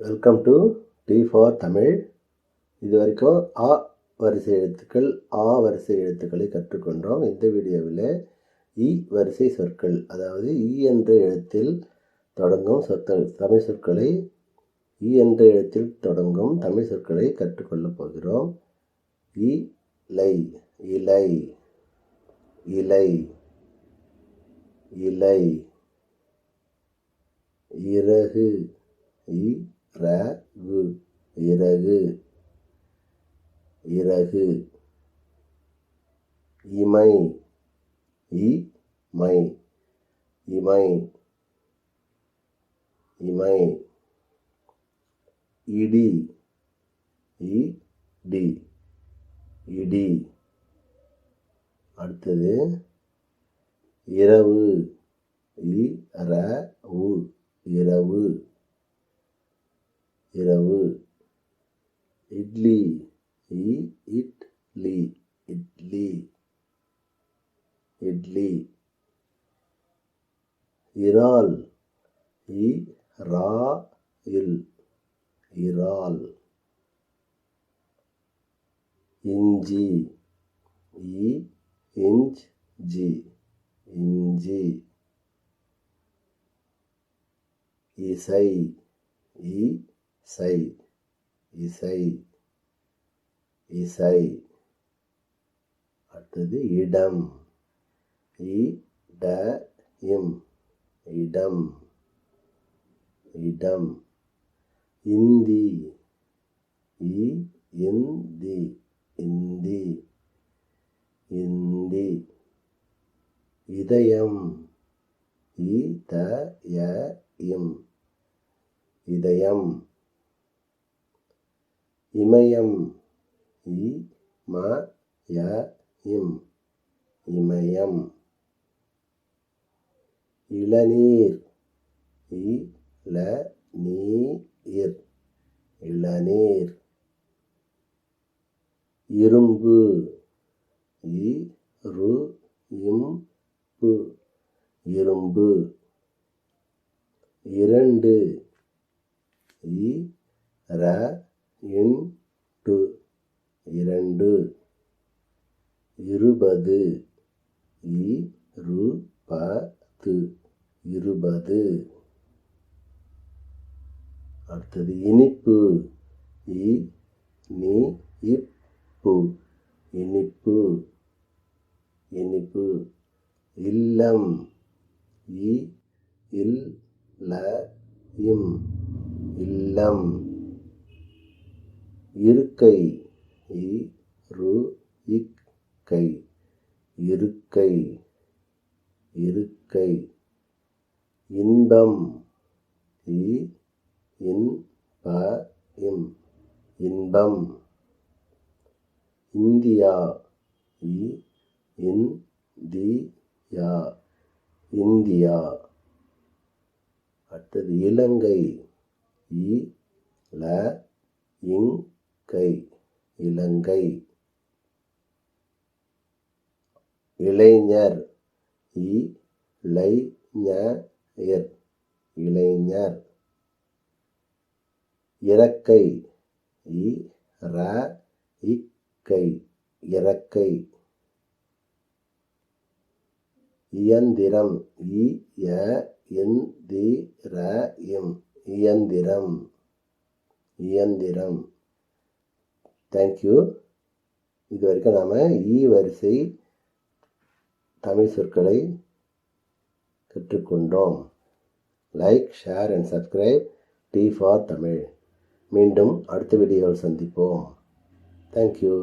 Welcome to T for Tamil இது வரைக்கும் ஆ வரிசை எழுத்துக்கள் ஆ வரிசை எழுத்துக்களை கற்றுக்கொண்டோம். இந்த வீடியோவில் இ வரிசை சொற்கள் அதாவது இ என்ற எழுத்தில் தொடங்கும் சொற்கள் தமிழ் சொற்களை இ என்ற எழுத்தில் தொடங்கும் தமிழ் சொற்களை கற்றுக்கொள்ளப் போகிறோம். இ லை இலை இலை இலை இறகு ரகு இறகு. இறகு இமை இமை இமை இமை. இடி இடி இடி. அடுத்தது இரவு இரவு இரவு. இரவு. இட்லி. இ இட்லி. இட்லி. இட்லி. இறால். இ ரா இல். இறால். இஞ்சி. இ இஞ்ச். ஜி. இஞ்சி. இசை. இசை இசை இசை. அடுத்தது இடம். இ ட இம் இடம் இடம். இந்தி இ இந்தி இந்தி இந்தி. இதயம் இ த இம். இதயம். இமயம் இ ம ய இம். இமயம். இளநீர். இ ல நீ இர் இளநீர். இரும்பு. இ ரு இம் பு இரும்பு. இரண்டு. இ ர இன் ப இரண்டு இருபது அடுத்தது இனிப்பு இ நி இப்பு இனிப்பு இனிப்பு. இல்லம் இ இல் ல இம் இல்லம். இருக்கை. இ ரு இக்கை இருக்கை. இருக்கை. இன்பம். இ இன்ப இம். இன்பம். இந்தியா. இ இன் தி யா. இந்தியா. அடுத்தது இலங்கை. இ ல கை இலங்கை. இளைஞர் இ ஞர் இளைஞர். இறக்கை இ ர இக்கை இறக்கை. இயந்திரம் இ ய என் இம் இயந்திரம் இயந்திரம். தேங்க்யூ இது வரைக்கும் நாம் இ வரிசை தமிழ் சொற்களை கற்றுக்கொண்டோம். Like share and subscribe T for Tamil மீண்டும் அடுத்த வீடியோவில் சந்திப்போம். தேங்க்யூ